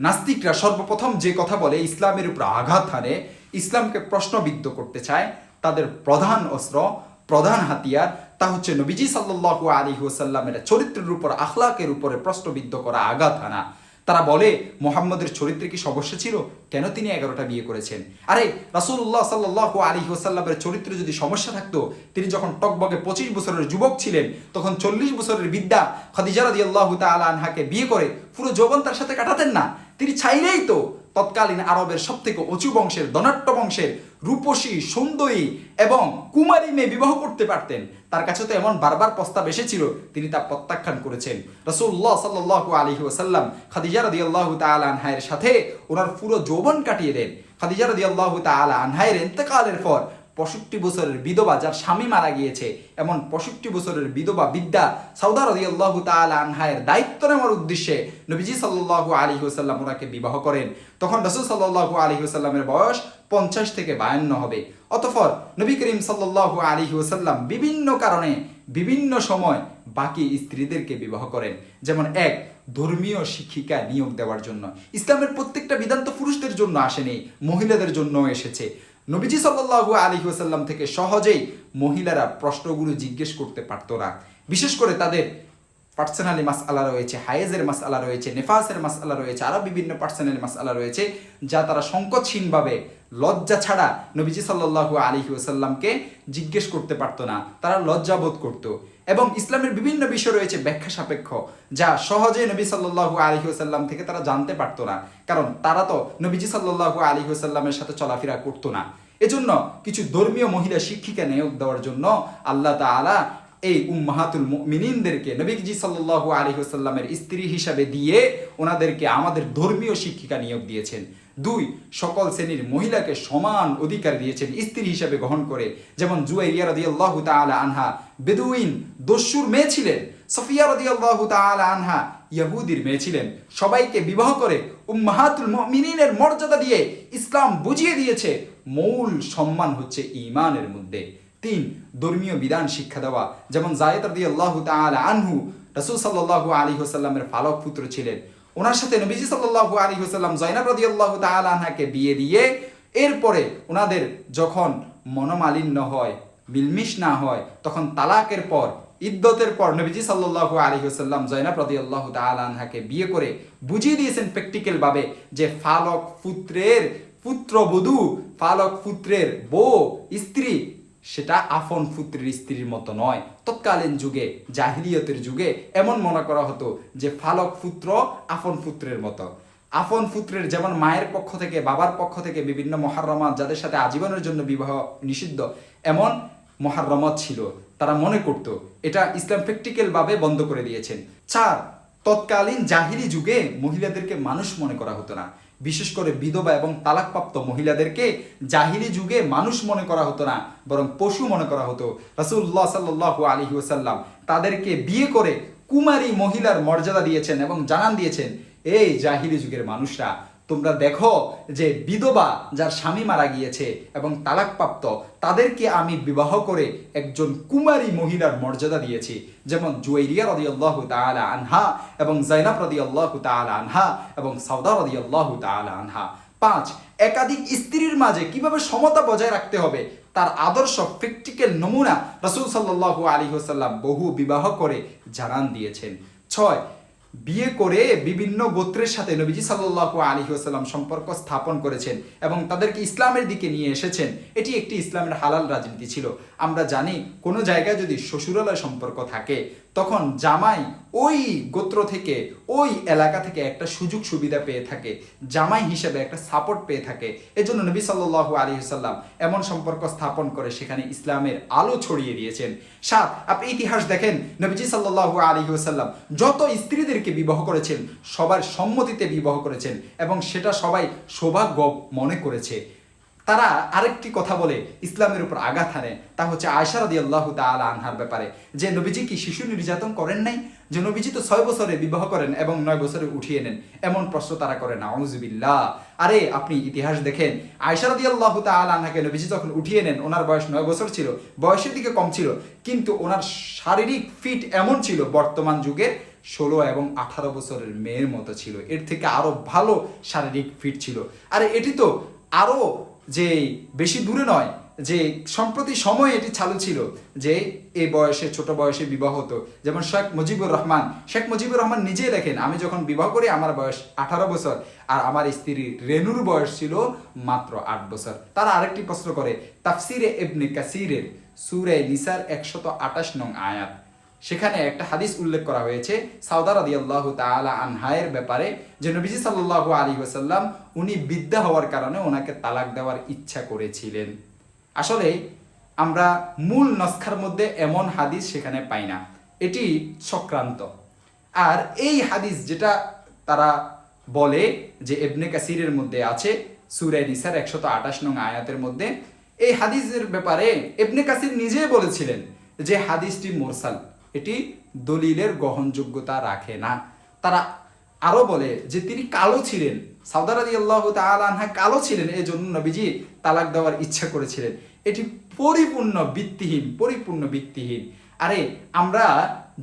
নাস্তিকরা সর্বপ্রথম যে কথা বলে ইসলামের উপর আঘাত হানে, ইসলামকে প্রশ্নবিদ্ধ করতে চায়, তাদের প্রধান অস্ত্র, প্রধান হাতিয়ার, তা হচ্ছে নবীজি সাল্লাল্লাহু আলাইহি ওয়াসাল্লামের চরিত্রের উপর, আখলাকের উপরে প্রশ্নবিদ্ধ করা আঘাত হানা। তারা বলে, মোহাম্মদের চরিত্রে কি সমস্যা ছিল? কেন তিনি এগারোটা বিয়ে করেছেন? আরে, রাসূলুল্লাহ সাল্লাল্লাহু আলাইহি ওয়াসাল্লামের চরিত্রে যদি সমস্যা থাকতো, তিনি যখন টকবগে পঁচিশ বছরের যুবক ছিলেন, তখন চল্লিশ বছরের বিদ্যা খাদিজা রাদিয়াল্লাহু তাআলা আনহাকে বিয়ে করে, পুরো যৌবন তার সাথে কাটাতেন না। তিনি চাইলেই তো তৎকালীন আরবের সব থেকে উঁচু বংশের ধনাট্য বংশের রূপসী, সুন্দরী এবং কুমারী মেয়ে বিবাহ করতে পারতেন। তার কাছে তো এমন বারবার প্রস্তাব এসেছিল, তিনি তা প্রত্যাখ্যান করেছেন। রসুল্লাহ সাল্লাল্লাহু আলাইহি ওয়াসাল্লাম খাদিজা রাদিয়াল্লাহু তাআলা আনহায়ের সাথে ওনার পুরো যৌবন কাটিয়ে দেন। খাদিজা রাদিয়াল্লাহু তাআলা আনহায়ের ইন্তেকালের পর পঁয়ষট্টি বছরের বিধবা যার স্বামী মারা গিয়েছে, এমন পঁয়ষট্টি বছরের বিধবা বিদ্যা সাউদা রাদিয়াল্লাহু তাআলা আনহায়ের দায়িত্ব নেওয়ার উদ্দেশ্যে নবীজি সাল্লাল্লাহু আলাইহি ওয়াসাল্লাম ওনাকে বিবাহ করেন। তখন রাসূল সাল্লাল্লাহু আলাইহি ওয়াসাল্লামের বয়স পঞ্চাশ থেকে বায়ান্ন হবে। অতঃপর নবী করিম সাল্লাল্লাহু আলাইহি ওয়াসাল্লাম বিভিন্ন কারণে বিভিন্ন সময় বাকি স্ত্রীদেরকে বিবাহ করেন। যেমন এক, ধর্মীয় শিক্ষিকা নিয়োগ দেওয়ার জন্য। ইসলামের প্রত্যেকটা বিধান তো পুরুষদের জন্য আসেনি, মহিলাদের জন্য এসেছে। নবীজি সাল্লু আলী ওয়াসাল্লাম থেকে সহজেই মহিলারা প্রশ্নগুলো জিজ্ঞেস করতে পারতো না। বিশেষ করে তাদের পার্সোনালি মাসআলা রয়েছে হায়েজের মাসআলা রয়েছে নেফাসের মাসআলা রয়েছে আরও বিভিন্ন পার্সোনালি মাসআলা রয়েছে, যা তারা সংকোচহীনভাবে, লজ্জা ছাড়া নবীজি সাল্লাল্লাহু আলাইহি ওয়াসাল্লামকে জিজ্ঞেস করতে পারতো না। তারা লজ্জাবোধ করত। এবং ইসলামের বিভিন্ন বিষয় রয়েছে ব্যাখ্যা সাপেক্ষ, যা সহজে নবী সাল্লাল্লাহু আলাইহি ওয়াসাল্লাম থেকে তারা জানতে পারতো না। কারণ তারা তো নবীজি সাল্লাল্লাহু আলাইহি ওয়াসাল্লামের সাথে চলাফেরা করতো না। এজন্য কিছু ধর্মীয় মহিলা শিক্ষিকা নিয়োগ দেওয়ার জন্য আল্লাহ তাআলা এই উম্মাহাতুল মিনিনদেরকে নবীজি সাল্লাল্লাহু আলাইহি ওয়াসাল্লামের স্ত্রী হিসাবে দিয়ে ওনাদেরকে আমাদের ধর্মীয় শিক্ষিকা নিয়োগ দিয়েছেন। দুই, সকল শ্রেণির মহিলাকে সমান অধিকার দিয়েছেন স্ত্রী হিসাবে গ্রহণ করে। যেমন জুয়াইরিয়া রাদিয়াল্লাহু তাআলা আনহা, বেদুইন, দস্যুর মেয়ে ছিলেন। সফিয়া রাদিয়াল্লাহু তাআলা আনহা, ইয়াহুদির মেয়ে ছিলেন। সবাইকে বিবাহ করে উম্মাহাতুল মুমিনিনের মর্যাদা দিয়ে ইসলাম বুঝিয়ে দিয়েছে। মূল সম্মান হচ্ছে ঈমানের মধ্যে। তিন ধর্মীয় বিধান শিক্ষা দেওয়া। যেমন জায়েদ রাদিয়াল্লাহু তাআলা আনহু রাসূল সাল্লাল্লাহু আলাইহি ওয়াসাল্লামের পালক পুত্র ছিলেন। ওনার সাথে নবীজি সাল্লাল্লাহু আলাইহি ওয়াসাল্লাম জয়নাব রাদিয়াল্লাহু তাআলা আনহাকে বিয়ে দিয়ে এরপরে ওনাদের যখন মনোমালিন্য হয়, মিলমিশ না হয়, তখন তালাকের পর, ইদ্যতের পর নবীজি সাল্লাল্লাহু আলী হোসাল্লাম জয়নাব রাদিয়াল্লাহু তাআলা আনহাকে বিয়ে করে বুঝিয়ে দিয়েছেন প্র্যাকটিক্যাল ভাবে যে ফালক পুত্রের পুত্রবধূ, ফালক পুত্রের বউ, স্ত্রী সেটা আফন পুত্রের স্ত্রীর মতো নয়। তৎকালীন যুগে, জাহিলিয়তের যুগে এমন মনে করা হতো যে ফালক পুত্র আফন পুত্রের মতো। আফন পুত্রের যেমন মায়ের পক্ষ থেকে, বাবার পক্ষ থেকে বিভিন্ন মহারমাত যাদের সাথে আজীবনের জন্য বিবাহ নিষিদ্ধ, এমন মহারমাত ছিল। তারা মনে করত, এটা ইসলাম প্র্যাকটিক্যাল ভাবে বন্ধ করে দিয়েছেন। চার, তৎকালীন জাহিরি যুগে মহিলাদেরকে মানুষ মনে করা হতো না। বিশেষ করে বিধবা এবং তালাকপ্রাপ্ত মহিলাদেরকে জাহিরি যুগে মানুষ মনে করা হতো না, বরং পশু মনে করা হতো। রাসুল্লাহ সাল্লু আলহি ওসাল্লাম তাদেরকে বিয়ে করে কুমারী মহিলার মর্যাদা দিয়েছেন এবং জানান দিয়েছেন, এই জাহিরি যুগের মানুষরা তোমরা দেখো যে বিধবা যার স্বামী মারা গিয়েছে এবং তালাকপ্রাপ্ত, তাদেরকে আমি বিবাহ করে একজন কুমারী মহিলার মর্যাদা দিয়েছি। যেমন জুয়াইরিয়া রদি আল্লাহ তালা আনহা এবং জাইনাব রদি আল্লাহ তালা আনহা এবং সাউদা রদি আল্লাহ তালা আনহা। পাঁচ, একাধিক স্ত্রীর মাঝে কীভাবে সমতা বজায় রাখতে হবে? তার আদর্শ প্র্যাকটিক্যাল নমুনা রসুল সাল্লাহু আলী হোসাল্লাম বহু বিবাহ করে জানান দিয়েছেন। ছয় বিয়ে করে বিভিন্ন গোত্রের সাথে নবীজি সাল্লাহ আলী আসাল্লাম সম্পর্ক স্থাপন করেছেন এবং তাদেরকে ইসলামের দিকে নিয়ে এসেছেন। এটি একটি ইসলামের হালাল রাজনীতি ছিল। আমরা জানি, কোনো জায়গায় যদি শ্বশুরালয় সম্পর্ক থাকে তখন জামাই ওই গোত্র থেকে, ওই এলাকা থেকে একটা সুযোগ সুবিধা পেয়ে থাকে, জামাই হিসেবে একটা সাপোর্ট পেয়ে থাকে। এজন্য নবী সাল্লাহ আলী সাল্লাম এমন সম্পর্ক স্থাপন করে সেখানে ইসলামের আলো ছড়িয়ে দিয়েছেন। সাত, আপনি ইতিহাস দেখেন, নবীজি সাল্লাহ আলী সাল্লাম যত স্ত্রীদেরকে বিবাহ করেছেন, সবার সম্মতিতে বিবাহ করেছেন এবং সেটা সবাই সৌভাগ্য মনে করেছে। তারা আরেকটি কথা বলে, ইসলামের উপর আঘাত হানে। তা হচ্ছে আয়সা রদি আল্লাহ তালা আনহার ব্যাপারে। যে নবীজি কি শিশু নির্যাতন করেন নাই? যে নবীজি তো ছয় বছরে বিবাহ করেন এবং নয় বছরে উঠিয়ে নেন, এমন প্রশ্ন তারা করে না। অউজবিল্লাহ আরে, আপনি ইতিহাস দেখেন আয়সা রদি আল্লাহ তালা আনহাকে নবীজি যখন উঠিয়ে নেন, ওনার বয়স নয় বছর ছিল, বয়সের দিকে কম ছিল, কিন্তু ওনার শারীরিক ফিট এমন ছিল, বর্তমান যুগের ষোলো এবং আঠারো বছরের মেয়ের মতো ছিল। এর থেকে আরও ভালো শারীরিক ফিট ছিল। আর, এটি তো আরও যে বেশি দূরে নয়, যে সম্প্রতি সময় এটি চালু ছিল, যে এই বয়সে, ছোট বয়সে বিবাহ হতো। যেমন শেখ মুজিবুর রহমান। শেখ মুজিবুর রহমান নিজেই লেখেন, আমি যখন বিবাহ করি, আমার বয়স আঠারো বছর, আর আমার স্ত্রী রেনুর বয়স ছিল মাত্র আট বছর। তারা আরেকটি প্রশ্ন করে, তাফসিরে এবনে কাসিরের সুরে নিসার একশত আটাশ নং আয়াত। সেখানে একটা হাদিস উল্লেখ করা হয়েছে, সাউদা রাদি আল্লাহ তালা আনহায়ের ব্যাপারে, যে নবীজি সাল্লাহ আলী ওসাল্লাম উনি বিদ্যা হওয়ার কারণে ওনাকে তালাক দেওয়ার ইচ্ছা করেছিলেন। আসলে আমরা মূল নস্খার মধ্যে এমন হাদিস সেখানে পাই না। এটি সক্রান্ত আর এই হাদিস যেটা তারা বলে যে এবনে কাসিরের মধ্যে আছে, সুরে নিসার একশত আঠাশ নং আয়াতের মধ্যে, এই হাদিসের ব্যাপারে এবনে কাসির নিজেই বলেছিলেন যে হাদিসটি মোরসাল। এটি দলিলের গ্রহণযোগ্যতা রাখে না। তারা আরও বলে যে তিনি কালো ছিলেন। সাউদার আলী আল্লাহ আনহা কালো ছিলেন এই জন্য নবীজি তালাক দেওয়ার ইচ্ছা করেছিলেন। এটি পরিপূর্ণ ভিত্তিহীন পরিপূর্ণ ভিত্তিহীন। আরে, আমরা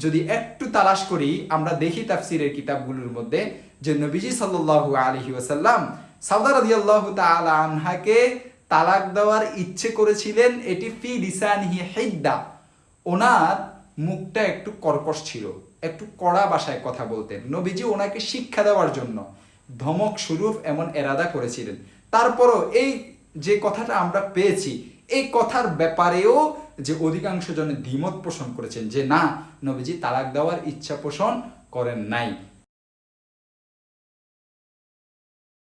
যদি একটু তালাশ করি, আমরা দেখি তাফসিরের কিতাবগুলোর মধ্যে যে নবীজি সাল্লাল্লাহু আলাইহি ওয়াসাল্লাম সাউদার আলী আল্লাহ আনহাকে তালাক দেওয়ার ইচ্ছে করেছিলেন, এটি ফি লিসানিহি হিদ্দা। ওনার মুখটা একটু কর্কশ ছিল, একটু কড়া বাসায় কথা বলতেন। নবীজি ওনাকে শিক্ষা দেওয়ার জন্য ধমক স্বরূপ এমন এরাদা করেছিলেন। তারপরও এই যে কথাটা আমরা পেয়েছি, এই কথার ব্যাপারেও যে অধিকাংশ জনে দ্বিমত পোষণ করেছেন যে না, নবীজি তালাক দেওয়ার ইচ্ছা পোষণ করেন নাই।